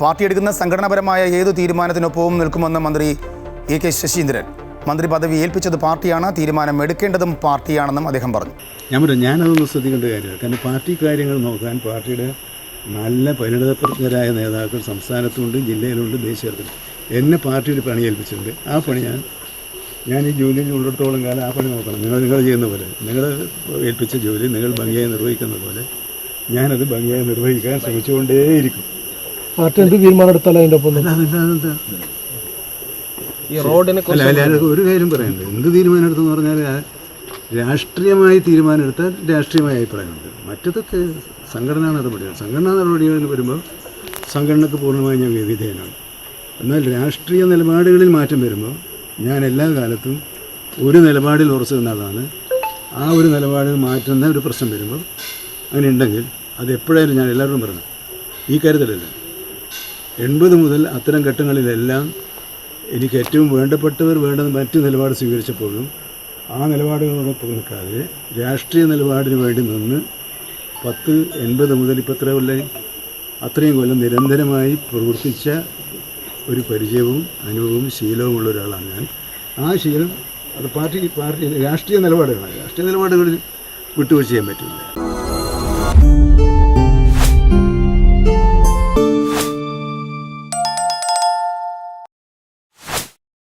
Party എടുക്കുന്ന സംഘടനാപരമായ ഏതു തീരുമാനത്തിനൊപ്പവും നിൽക്കുമെന്ന് മന്ത്രി എ കെ ശശീന്ദ്രൻ. മന്ത്രി പദവി ഏൽപ്പിച്ചത് പാർട്ടിയാണ് തീരുമാനം എടുക്കേണ്ടതും പാർട്ടിയാണെന്നും അദ്ദേഹം പറഞ്ഞു. ഞാൻ പറഞ്ഞു ഞാനതൊന്ന് ശ്രദ്ധിക്കേണ്ട കാര്യമാണ് കാരണം പാർട്ടി കാര്യങ്ങൾ നോക്കാൻ പാർട്ടിയുടെ നല്ല പരിണിതപ്രജ്ഞരായ നേതാക്കൾ സംസ്ഥാനത്തുണ്ട് ജില്ലയിലുണ്ട് ദേശീയത്തിലും എന്നെ പാർട്ടി ഒരു പണി ഏൽപ്പിച്ചിട്ടുണ്ട്. ആ പണി ഞാൻ ഞാൻ ഈ ജോലിയിൽ ഉള്ളിടത്തോളം കാലം ആ പണി നോക്കണം. നിങ്ങൾ നിങ്ങൾ ചെയ്യുന്ന പോലെ നിങ്ങൾ ഏൽപ്പിച്ച ജോലി നിങ്ങൾ ഭംഗിയായി നിർവഹിക്കുന്ന പോലെ ഞാനത് ഭംഗിയായി നിർവഹിക്കാൻ ശ്രമിച്ചുകൊണ്ടേയിരിക്കും. പാർട്ടി എന്ത് തീരുമാനം എടുത്താലും അതിന്റെ ഒപ്പം ഈ റോഡിനെ അല്ല അല്ല ഒരു കാര്യം പറയാനുണ്ട്. എന്ത് തീരുമാനം എടുത്തെന്ന് പറഞ്ഞാൽ രാഷ്ട്രീയമായി തീരുമാനം എടുത്താൽ രാഷ്ട്രീയമായ അഭിപ്രായമുണ്ട് മറ്റതൊക്കെ സംഘടനാ നടപടികൾ. സംഘടനാ നടപടികളിൽ വരുമ്പോൾ സംഘടനക്ക് പൂർണമായി ഞാൻ വിധേയനാണ് എന്നാൽ രാഷ്ട്രീയ നിലപാടുകളിൽ മാറ്റം വരുമ്പോൾ ഞാൻ എല്ലാ കാലത്തും ഒരു നിലപാടിൽ ഉറച്ചു നിന്നതാണ് ആ ഒരു നിലപാടിൽ മാറ്റുന്ന ഒരു പ്രശ്നം വരുമ്പോൾ അങ്ങനെ ഉണ്ടെങ്കിൽ അത് എപ്പോഴായാലും ഞാൻ എല്ലാവരോടും പറഞ്ഞു ഈ കാര്യത്തിലല്ല. എൺപത് മുതൽ അത്തരം ഘട്ടങ്ങളിലെല്ലാം എനിക്ക് ഏറ്റവും വേണ്ടപ്പെട്ടവർ വേണ്ടത് മറ്റു നിലപാട് സ്വീകരിച്ചപ്പോഴും ആ നിലപാടുകളോടൊപ്പം നിൽക്കാതെ രാഷ്ട്രീയ നിലപാടിന് വേണ്ടി നിന്ന് പത്ത് എൺപത് മുതൽ ഇപ്പോൾ എത്ര കൊല്ലം അത്രയും കൊല്ലം നിരന്തരമായി പ്രവർത്തിച്ച ഒരു പരിചയവും അനുഭവവും ശീലവും ഉള്ള ഒരാളാണ് ഞാൻ. ആ ശീലം അത് പാർട്ടി പാർട്ടി രാഷ്ട്രീയ നിലപാടുകളാണ്. രാഷ്ട്രീയ നിലപാടുകളിൽ വിട്ടുവീഴ്ച ചെയ്യാൻ പറ്റില്ല.